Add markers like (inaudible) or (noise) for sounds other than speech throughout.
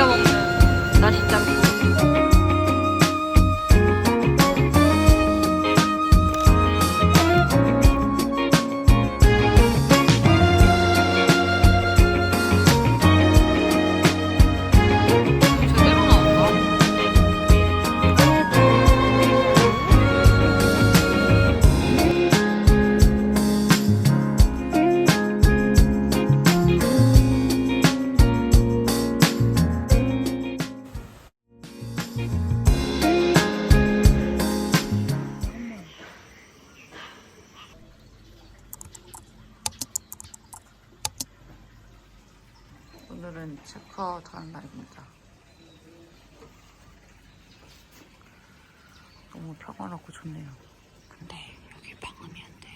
드디어 먹는 오늘은 체크아웃 하는 날입니다. 너무 평화롭고 좋네요. 근데 여기 방음이 안 돼.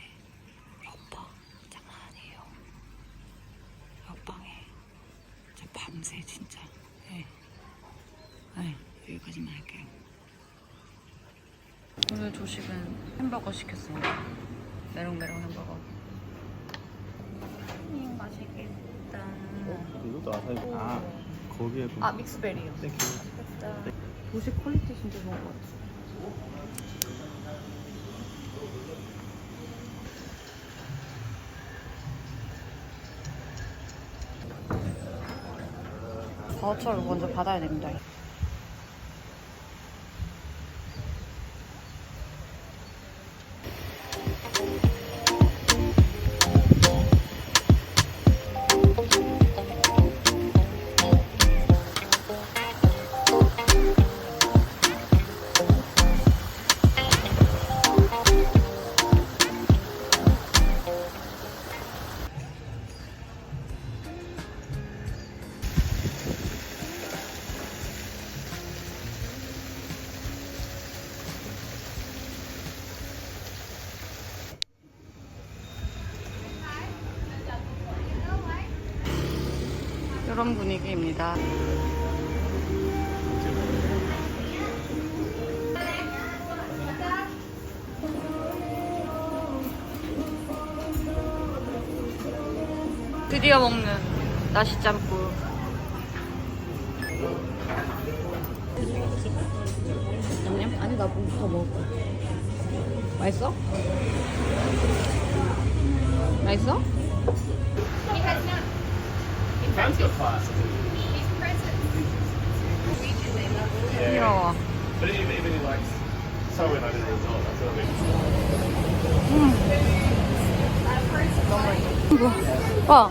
옆방 장난 아니에요. 옆방에 저 밤새 진짜. 네. 네, 여기까지만 할게요. 오늘 조식은 햄버거 시켰어요. 메롱메롱 햄버거. 음, 맛있겠다. 이것도 아사히 아 거기에 그아 믹스베리요. 땡큐 도시 퀄리티 진짜 좋은 것 같아. 바우처를 먼저 받아야 됩니다. 이런 분위기입니다. 드디어 먹는 나시 짬뽕. 냠냠? 아니 나뭐더 먹을 거야. 맛있어? 맛있어? 귀여워. But even, even he likes so related as well. That's what I mean. 봐.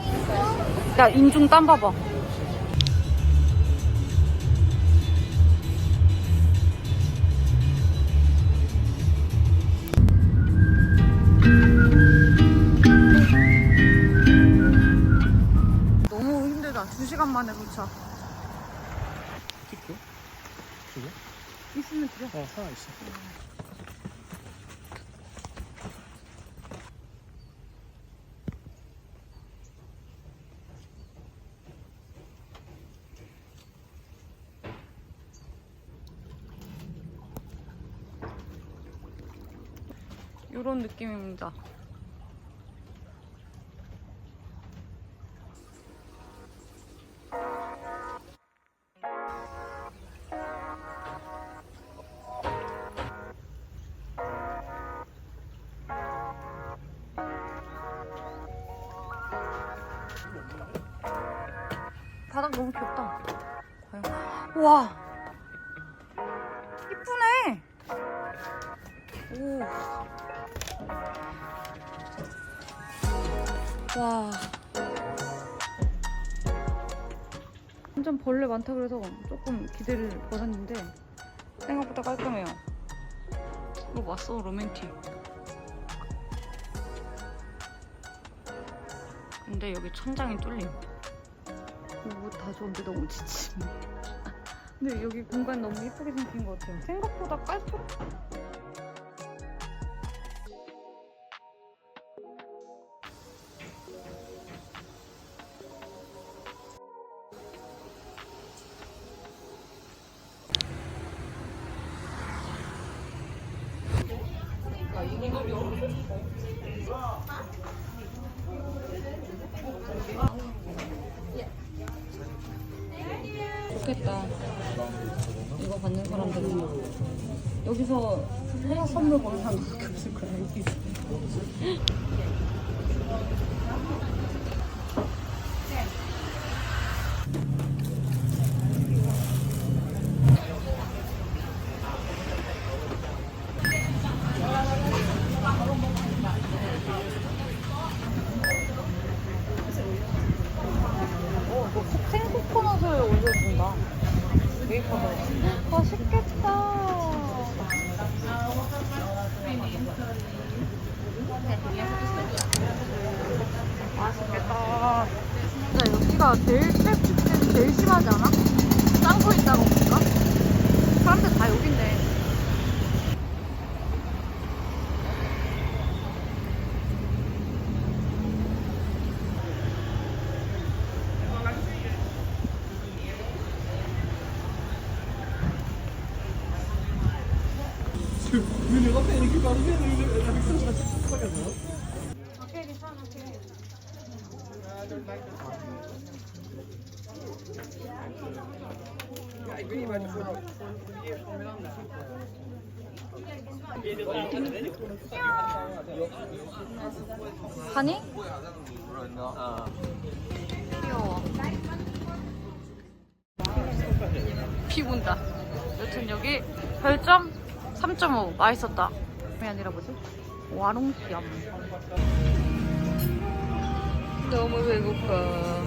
야, 인중 땀 봐봐. 너무 2시간 만에 도착. 티크? 그게? 있으면 드려. 어 하나 있어 이런 느낌입니다. 바닥 너무 귀엽다. 과연. 와, 이쁘네. 오. 와. 완전 벌레 많다 그래서 조금 기대를 버렸는데 생각보다 깔끔해요. 이거 왔어 로맨틱. 근데 여기 천장이 뚫림. 이거 다 좋은데 너무 지침. (laughs) 근데 여기 공간 너무 예쁘게 생긴 것 같아요. 생각보다 깔끔. 좋겠다. 이거 받는 사람들은 여기서 선물 보는 사람밖에 없을 거야. 여기. 어, 이거 생코코넛을 올려준다. 메이커버. 맛있겠다. 맛있겠다. 진짜 여기가 제일 트래픽 제일 심하지 않아? 짱구 있다고 보니까? 사람들 다 여긴데. 하니? 귀여워. 비 온다. 여튼 여기 별점 3.5 맛있었다. 왜 아니라 뭐지? 와롱티암. 너무 배고파.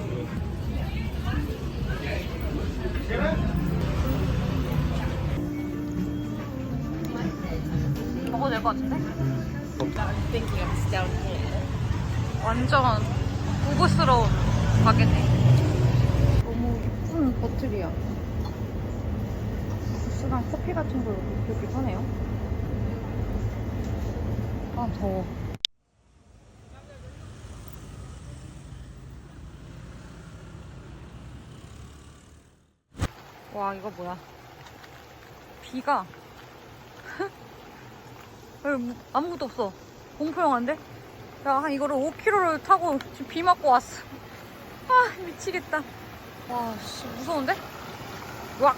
먹어도 될 것 같은데? 완전 고급스러운 가게네. 너무 예쁜 버틀이야. 주스랑 커피 같은 거 여기 파네요. 아, 더워. 와, 이거 뭐야. 비가. (laughs) 아무것도 없어. 공포영화인데? 야, 한 이거를 5km를 타고 지금 비 맞고 왔어. (laughs) 아, 미치겠다. 와, 씨, 무서운데? 와.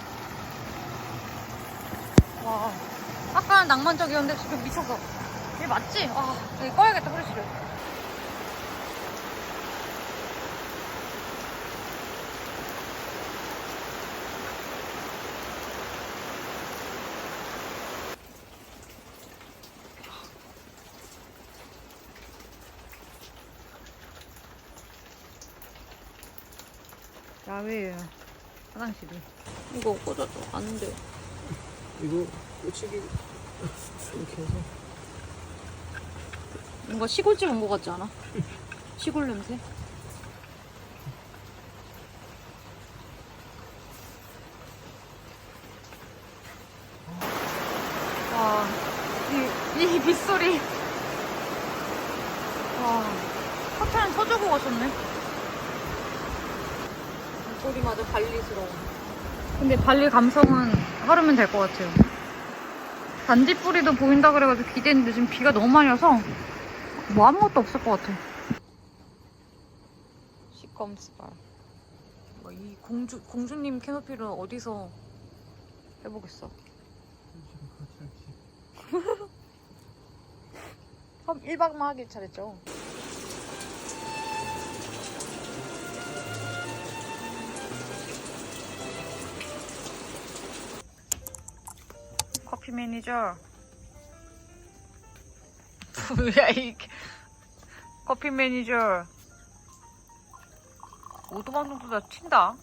와. 아까는 낭만적이었는데 지금 미쳤어. 이게 맞지? 아, 여기 꺼야겠다, 후레쉬를. 야외에요. 화장실이. 이거 꽂아줘. 안 돼. 이거 꽂히기 이렇게 해서 뭔가 시골집 온 것 같지 않아? 시골 냄새? 와, 이, 이 빗소리. 와, 커튼은 쳐주고 가셨네. 소리마저 발리스러워. 근데 발리 감성은 하루면 될 것 같아요. 단지뿌리도 보인다 그래가지고 기대했는데 지금 비가 너무 많이 와서 뭐 아무것도 없을 것 같아. 시검스발. 뭐이 공주 공주님 캐노피를 어디서 해보겠어? (laughs) 1박만 하길 잘했죠. 매니저. (laughs) 뭐야 이 커피 매니저. 오도방 정도 다 튄다.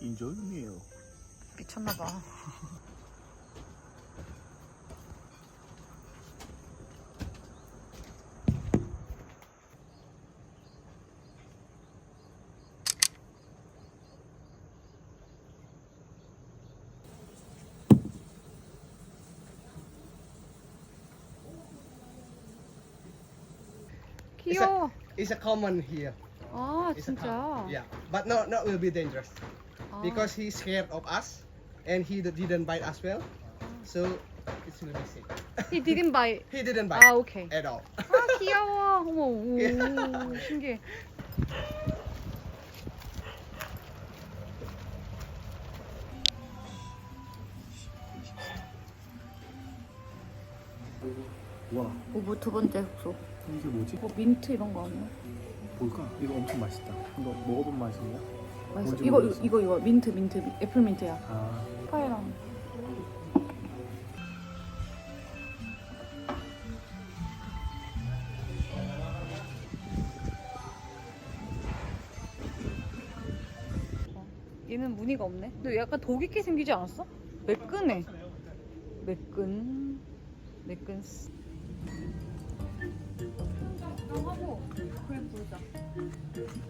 인절미예요 미쳤나봐. (laughs) It's a, it's a common here. Oh, It's a common. Yeah, but not not will be dangerous 아, because he's scared of us, and he didn't bite as well. Oh. So it's will be safe. he didn't bite. (laughs) He didn't bite 아, okay. at all. 아, 귀여워. 어머, (laughs) 오, 신기해. 오브 두 번째 숙소. 이게 뭐지? 뭐 민트 이런 거 아니야? 뭘까? 이거 엄청 맛있다 이거 먹어본 맛이냐? 맛있어. 뭔지 이거 모르겠어. 이거 이거 민트 민트 애플 민트야. 아 파이랑. 얘는 무늬가 없네. 근데 약간 독 있게 생기지 않았어? 매끈해. 매끈. 매끈. 하고 그래 보자.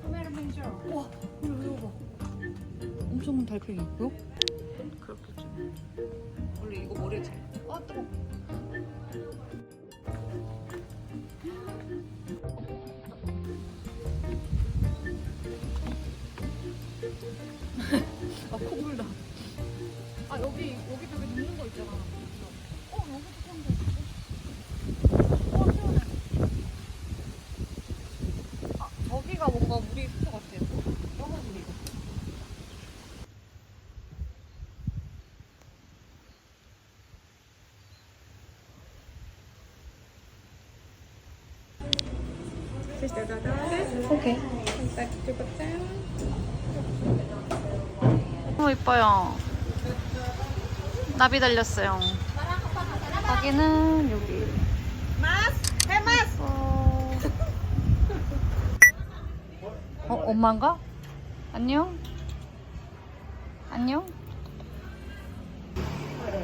카메라 맨저. 와, 이거 이거 봐. 엄청 큰 달팽이 있고요. 그렇겠지. 원래 이거 머리에 잘. 아 뜨거. (laughs) 아 콧물다. 아 여기 여기 저기 눕는 거 있잖아. 어 여기도 사람 있어. 어 시원해. 아 저기가 뭔가 물이 있을 것 같아요. 너무 물이. 오케이. 너무 이뻐요. 나비 달렸어요. 가기는 여기. 어, 어 엄마인가? 안녕? 안녕?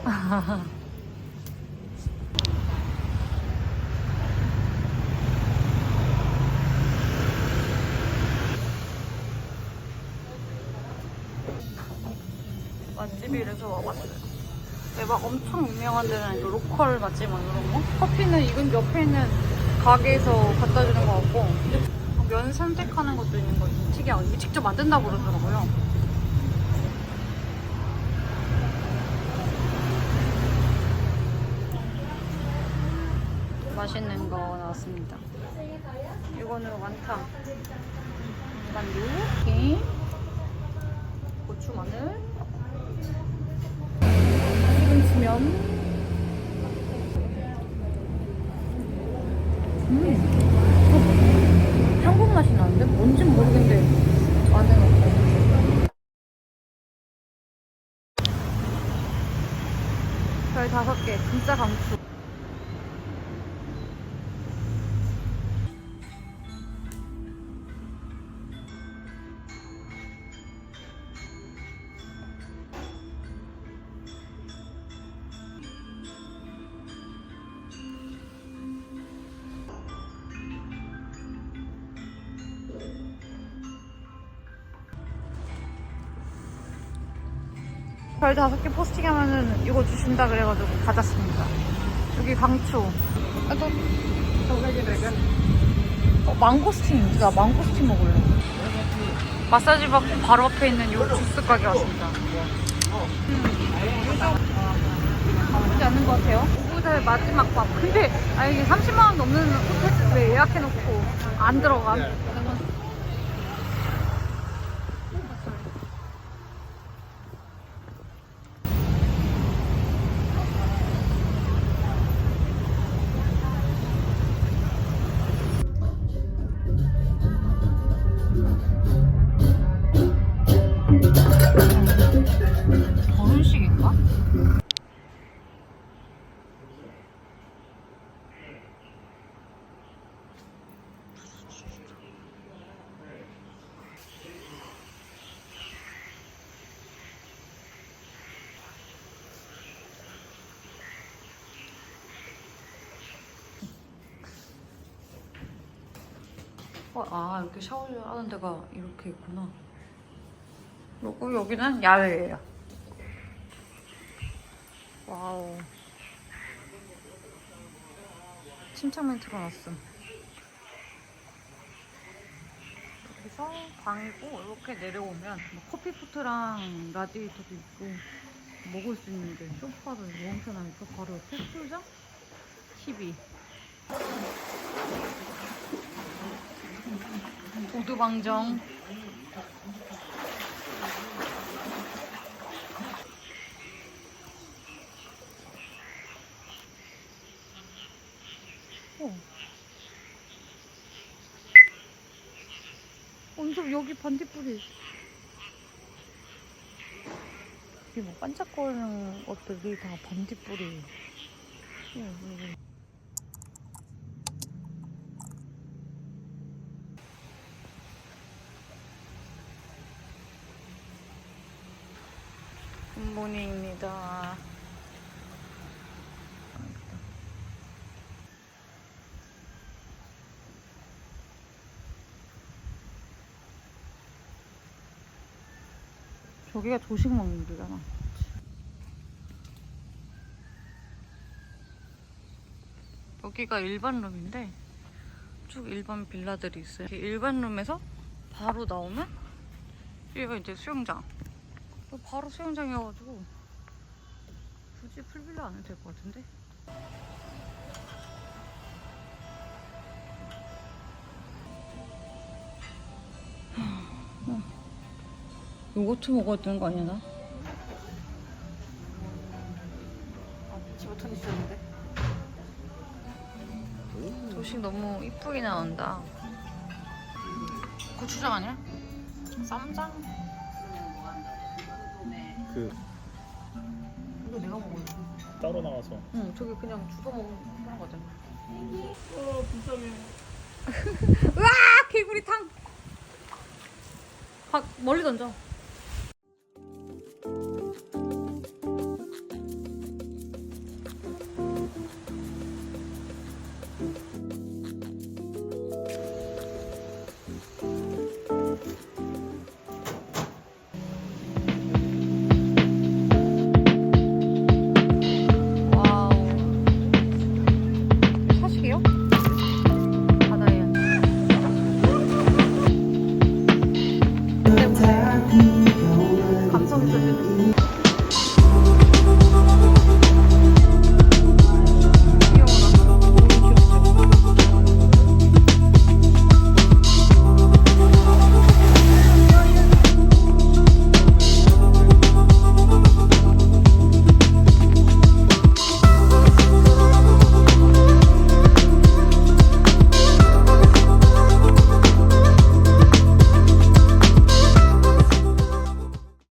(laughs) 맛집이 이래서 와봤어요. 대박 엄청 유명한 데는 아니고 로컬 맛집 막 이런 거? 커피는 이건 옆에 있는 가게에서 갖다 주는 거 같고 면 선택하는 것도 있는 거 특이하고 직접 만든다고 그러더라고요. 맛있는 거 나왔습니다. 이거는 완탕. 만두, 김, 고추, 마늘, 시금치면 음. 어, 한국 맛이 나는데? 뭔진 모르겠는데 안에 넣고 별 다섯 개 진짜 강추 주신다 그래가지고 받았습니다. 여기 강추. 아, 또. 어, 망고스틴. 나 망고스틴 먹을래. 마사지 받고 바로 앞에 있는 요 주스 가게 왔습니다. 음, 나쁘지 않은 것 같아요. 오후달 마지막 밤. 근데, 아, 이게 30만원 넘는 호텔 왜 예약해놓고 안 들어간? 어, 아, 이렇게 샤워를 하는 데가 이렇게 있구나. 그리고 여기는 야외예요. 와우. 침착맨 틀어놨음. 여기서 방이고 이렇게 내려오면 뭐 커피포트랑 라디에이터도 있고 먹을 수 있는데 소파도 엄청 나니까 바로 옆에 풀장? TV. 우두방정 어. 엄청 여기 반딧불이 이게 뭐 반짝거리는 것들이 다 반딧불이 예, 예, 예. 굿모닝입니다. 저기가 조식 먹는 데잖아. 여기가 일반 룸인데 쭉 일반 빌라들이 있어요. 일반 룸에서 바로 나오면 여기가 이제 수영장. 이거 바로 수영장이어가지고 굳이 풀빌라 안 해도 될 것 같은데? 어. 요거트 먹어야 되는 거 아니야 나? 아 집어턴 있었는데 조식 너무 이쁘게 나온다 고추장 아니야? 쌈장? 그 이거 내가 먹어야 돼 따로 나와서. 응, 저기 그냥 주워 먹는 그런 거잖아. 어 불쌍해. 으아! 개구리탕! 박, 멀리 던져.